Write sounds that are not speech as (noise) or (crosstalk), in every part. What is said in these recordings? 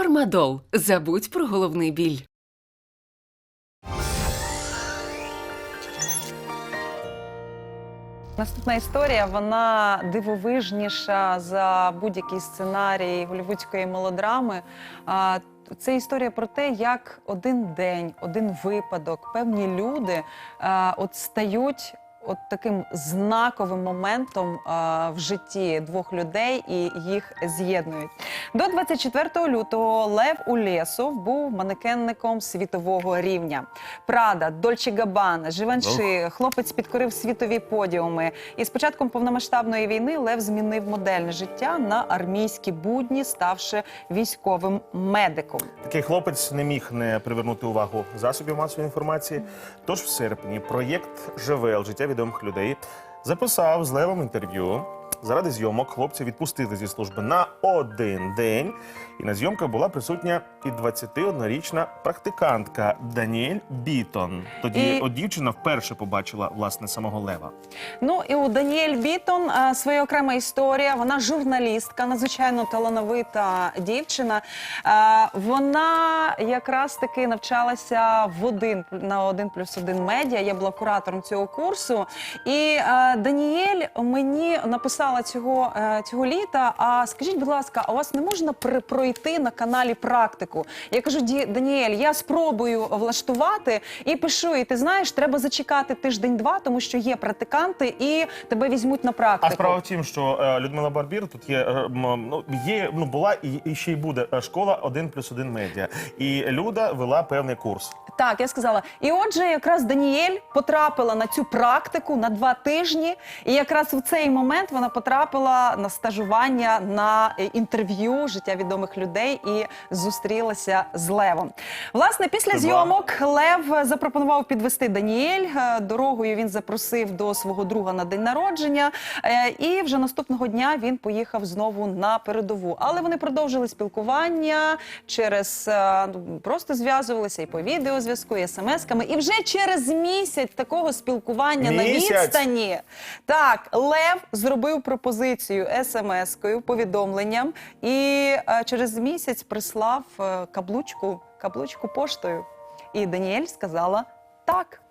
Фармадол. Забудь про головний біль. Наступна історія вона дивовижніша за будь-який сценарій голівудської мелодрами. Це історія про те, як один день, один випадок, певні люди от стають. От таким знаковим моментом а, в житті двох людей і їх з'єднують. До 24 лютого Лев Улєсов був манекенником світового рівня. Прада, Дольче Габана, Живанши, хлопець підкорив світові подіуми. І з початком повномасштабної війни Лев змінив модельне життя на армійські будні, ставши військовим медиком. Такий хлопець не міг не привернути увагу засобів масової інформації. Тож в серпні проєкт ЖВЛ життя відомих людей записав з Левом інтерв'ю. Заради зйомок хлопця відпустили зі служби на один день, і на зйомках була присутня і 21-річна практикантка Даніель Бітон. Тоді І- от дівчина вперше побачила власне самого Лева. Ну і у Даніель Бітон е, своя окрема історія. Вона журналістка, надзвичайно талановита дівчина. Е, Вона якраз таки навчалася в один на один плюс один медіа. Я була куратором цього курсу. І е, Даніель мені написала цього, е, цього літа. А скажіть, будь ласка, а у вас не можна пройти на каналі практику? Я кажу, «Ді- Даніель, я спробую влаштувати і пишу. І ти знаєш, треба зачекати тиждень-два, тому що є практиканти і тебе візьмуть на практику. А справа в тім, що е, Людмила Барбір тут є, е, ну, є, ну була і, і ще й буде школа 1 плюс 1 медіа. І Люда вела певний курс. Так, я сказала. І отже, якраз Даніель потрапила на цю практику на два тижні. І якраз в цей момент вона потрапила на стажування на е, інтерв'ю життя відомих людей і зустрілася з Левом. Власне, після зйомок Лев запропонував підвести Даніель. Е, Дорогою він запросив до свого друга на день народження. Е, І вже наступного дня він поїхав знову на передову. Але вони продовжили спілкування через ну, просто зв'язувалися і по відеозв'язку, і смс-ками. І вже через місяць такого спілкування на відстані так Лев зробив пропозицію смс-кою, повідомленням, і е, через місяць прислав е, каблучку, каблучку поштою. І Даніель сказала так.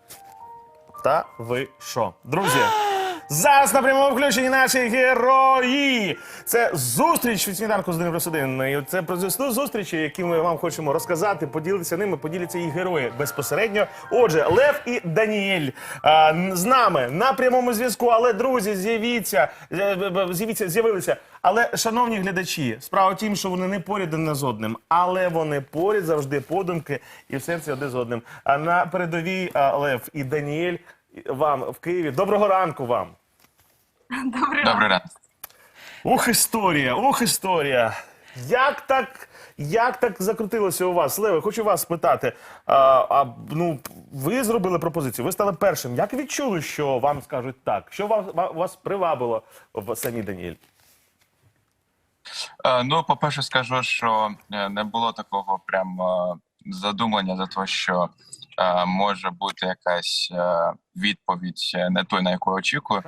Та ви що? Друзі, (gasps) зараз на прямому включенні наші герої. Це зустріч від сніданку з 1 плюс 1. І це про зустрічі, зустрічі, які ми вам хочемо розказати, поділитися ними, поділяться їх герої безпосередньо. Отже, Лев і Даніель а, з нами на прямому зв'язку. Але друзі, з'явіться, е, з'явіться, з'явилися. Але, шановні глядачі, справа в тім, що вони не поряд один з одним, але вони поряд завжди подумки і в серці один з одним. А на передовій а, Лев і Даніель вам в Києві. Доброго ранку вам. Добрий Добрий ранок. Ух, історія, ух, історія. Як так, як так закрутилося у вас? Леве, хочу вас спитати. А, а, ну, ви зробили пропозицію, ви стали першим. Як відчули, що вам скажуть так? Що вас, вас привабило в самій Даніель? Е, Ну, по-перше, скажу, що е, не було такого прям е, задумання за те, що може бути якась е, відповідь е, не той, на яку очікую.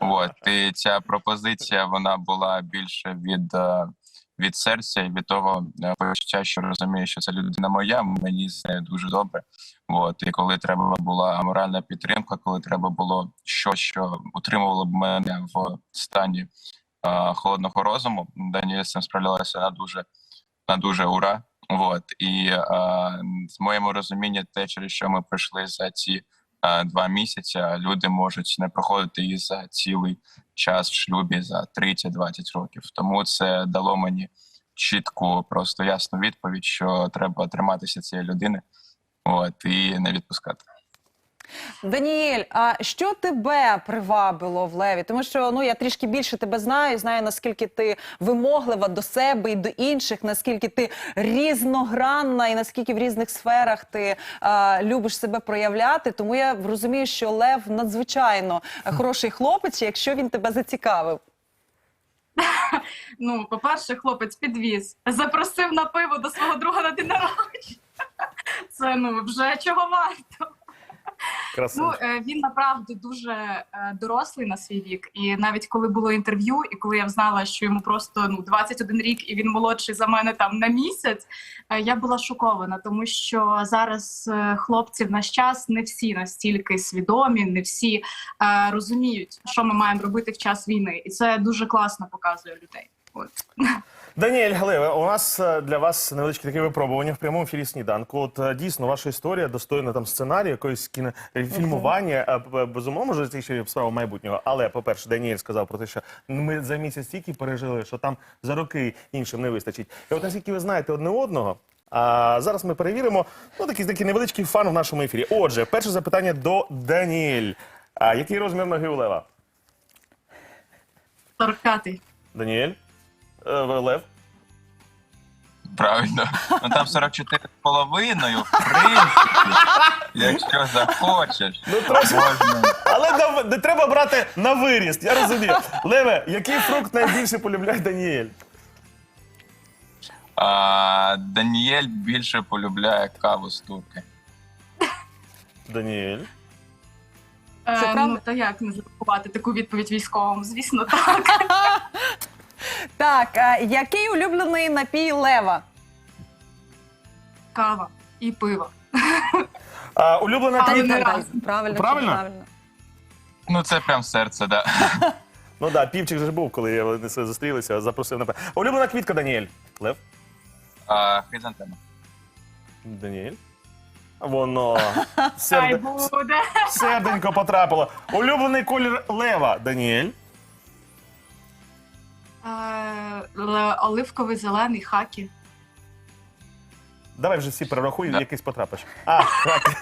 От і ця пропозиція вона була більше від, е, від серця і від того е, почуття, що розумію, що це людина моя, мені з нею дуже добре. От і коли треба була моральна підтримка, коли треба було щось, що утримувало б мене в стані е, холодного розуму. Даніель з цим справлялася на дуже на дуже ура. Вот і е, з моєму розумінні, те, через що ми пройшли за ці е, два місяці, люди можуть не проходити і за цілий час в шлюбі за 30-20 років. Тому це дало мені чітку, просто ясну відповідь, що треба триматися цієї людини, от і не відпускати. Даніель, а що тебе привабило в Леві? Тому що ну я трішки більше тебе знаю, знаю наскільки ти вимоглива до себе і до інших, наскільки ти різногранна і наскільки в різних сферах ти а, любиш себе проявляти. Тому я розумію, що Лев надзвичайно хороший хлопець, якщо він тебе зацікавив. (laughs) Ну, по-перше, хлопець підвіз, запросив на пиво до свого друга на день народження. (laughs) Це ну вже чого варто. Ну, е, він направду дуже е, дорослий на свій вік. І навіть коли було інтерв'ю, і коли я знала, що йому просто ну 21 рік, і він молодший за мене там на місяць, е, я була шокована, тому що зараз хлопці в наш час не всі настільки свідомі, не всі розуміють, що ми маємо робити в час війни, і це дуже класно показує людей. От. Даніель Галеве, у нас е, для вас невеличке таке випробування в прямому ефірі сніданку. От е, дійсно ваша історія достойна там сценарію, якоїсь кіно е, Безумовно, може це ще справа майбутнього. Але, по-перше, Даніель сказав про те, що ми за місяць стільки пережили, що там за роки іншим не вистачить. І от наскільки ви знаєте одне одного. А зараз ми перевіримо ну такий такий невеличкий фан в нашому ефірі. Отже, перше запитання до Даніель. А який розмір ноги у Лева? 45-й. Даніель? Е, Лев? Правильно. Ну там 44 з половиною, в принципі, якщо захочеш, Ну, трошки. можна. Але на- не треба брати на виріст, я розумію. Леве, який фрукт найбільше полюбляє Даніель? А, Даніель більше полюбляє каву з турки. Даніель. Е, Це правда? ну та як не зарахувати таку відповідь військовому? Звісно, так. (laughs) Так, а який улюблений напій Лева? Кава і пиво. А, улюблена Але не. Правильно, чи Правильно? Ну це прям серце, да. Ну так, півчик же ж був, коли вони се зустрілися, запросив на Улюблена квітка Даніель. Лев? А, хризантема. Даніель. Воно. (laughs) Хай Серде... буде. Серденько потрапило. Улюблений колір Лева. Даніель. Оливковий зелений хакі. Давай вже всі перерахуй, Да. якийсь потрапиш. А, так.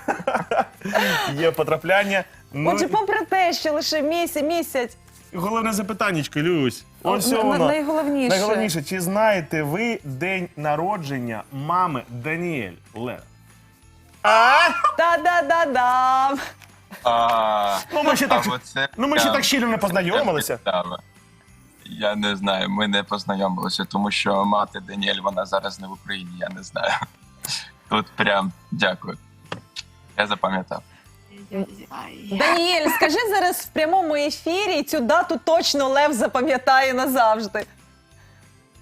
(laughs) Є потрапляння. Ну, Отже, попри те, що лише місяць, місяць, головне запитаннячко, Люсь. Ось на- воно. найголовніше. Найголовніше, чи знаєте ви день народження мами Даніель Лев? А? Та-да-да-дам! А, Ну, ми ще так, а оце ну, ми ще так щільно не познайомилися. Я не знаю, ми не познайомилися, тому що мати Даніель, вона зараз не в Україні, я не знаю. Тут прям дякую. Я запам'ятав. Даніель, скажи зараз в прямому ефірі, цю дату точно Лев запам'ятає назавжди.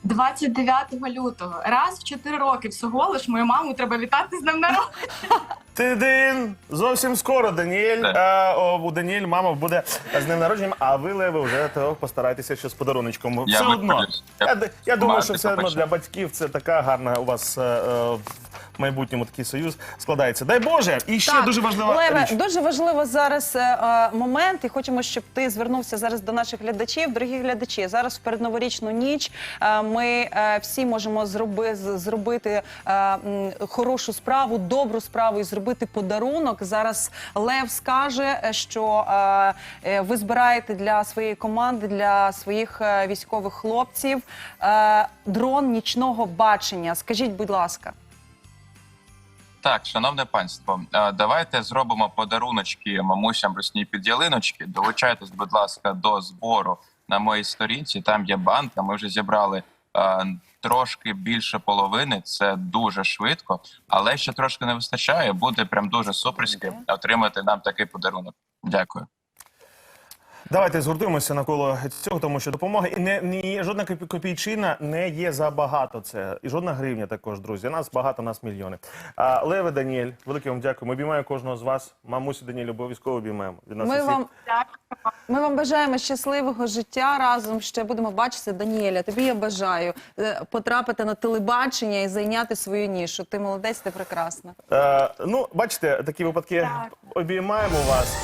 29 лютого. Раз в 4 роки всього лиш мою маму треба вітати з днем народження. Тидин! Зовсім скоро Даніель. А, о, у Даніель мама буде з ним народженням, а ви, Леви, вже то постарайтеся ще з подаруночком. Я Все одно. виправлюсь. Я, Я д- я думаю, що все одно для батьків це така гарна у вас е, е, в майбутньому такий союз складається. Дай Боже! І ще Так, дуже важлива Леве, річ. дуже важливо зараз е, е, момент, і хочемо, щоб ти звернувся зараз до наших глядачів. Дорогі глядачі, зараз в передноворічну ніч е, ми е, всі можемо зроби, з- зробити е, м, хорошу справу, добру справу і зробити подарунок. Зараз Лев скаже, е, що е, е, ви збираєте для своєї команди, для своїх е, військових хлопців е, дрон нічного бачення. Скажіть, будь ласка. Так, шановне панство, давайте зробимо подаруночки мамусям русні під ялиночки. Долучайтесь, будь ласка, до збору на моїй сторінці. Там є банка. Ми вже зібрали е, трошки більше половини. Це дуже швидко, але ще трошки не вистачає. Буде прям дуже суперськи отримати нам такий подарунок. Дякую. Давайте згуртуємося навколо цього, тому що допомога і не, ні, жодна копі- копійчина не є забагато. Це і жодна гривня також, друзі. Нас багато, нас мільйони. А, Леве Даніель, велике вам дякую. Ми обіймаємо кожного з вас. Мамусю Даніель обов'язково обіймаємо. Від нас Ми усіх. вам Ми вам бажаємо щасливого життя разом. Ще будемо бачитися. Даніеля, тобі я бажаю е, потрапити на телебачення і зайняти свою нішу. Ти молодець, ти прекрасна. Е, ну, бачите, такі випадки Так. обіймаємо вас.